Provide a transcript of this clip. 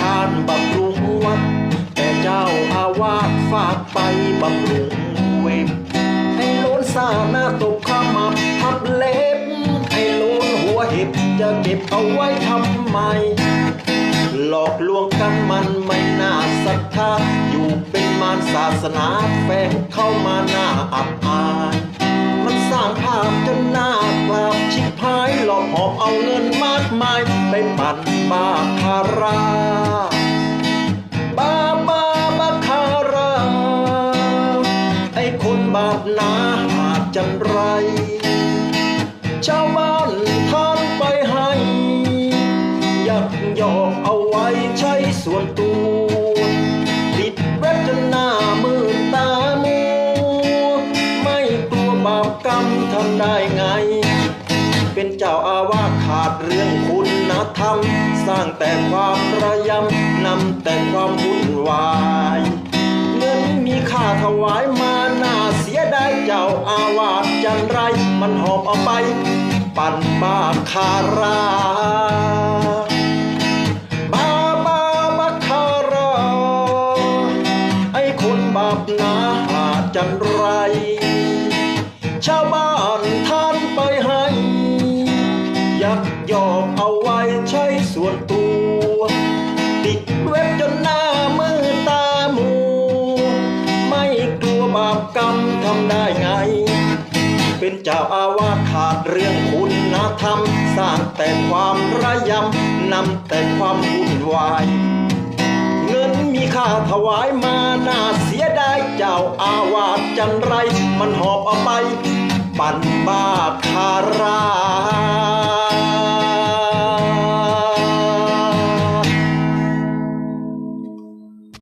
ทานบำรุงวัด แต่เจ้าอาวาสฝากไปบำรุงเว็บให้โลนซาหน้าตกขมับทับเล็บ ให้โลนหัวเห็บจะเก็บเอาไว้ทำไม หลอกลวงกันมันไม่น่าศรัทธา อยู่เป็นมารศาสนาแฝงเข้ามาหน้าอับอายมันสร้างภาพจนหน้ากราบชิบหายหลอกหอบเอาเงินมากมาย ไปปั่นบาคารา หนาหาดจันไร ชาวบ้านท่านไปให้ ยักยอกเอาไว้ใช้ส่วนตัวปิดเว็บจนหน้ามืดตามัว ไม่กลัวบาปกรรมทำได้ไง เป็นเจ้าอาวาสขาดเรื่องคุณธรรม สร้างแต่ความระยำนำแต่ความวุ่นวาย เงินมีค่าถวายมา อาวาสจันไร มันหอบเอาไป ปั่นบ้าคาราบาบาบาคาราไอ้คนบาปหนาหาจันไร ชาวบ้านท่านไปให้ ยักยอกเอาไว้ใช้ส่วนตัว บาปกรรมทำได้ไง เป็นเจ้าอาวาสขาดเรื่องคุณธรรม สร้างแต่ความระยำนำแต่ความวุ่นวาย เงินมีค่าถวายมาน่าเสียดายเจ้าอาวาสจันไร มันหอบเอาไป ปั่นบ้าคารา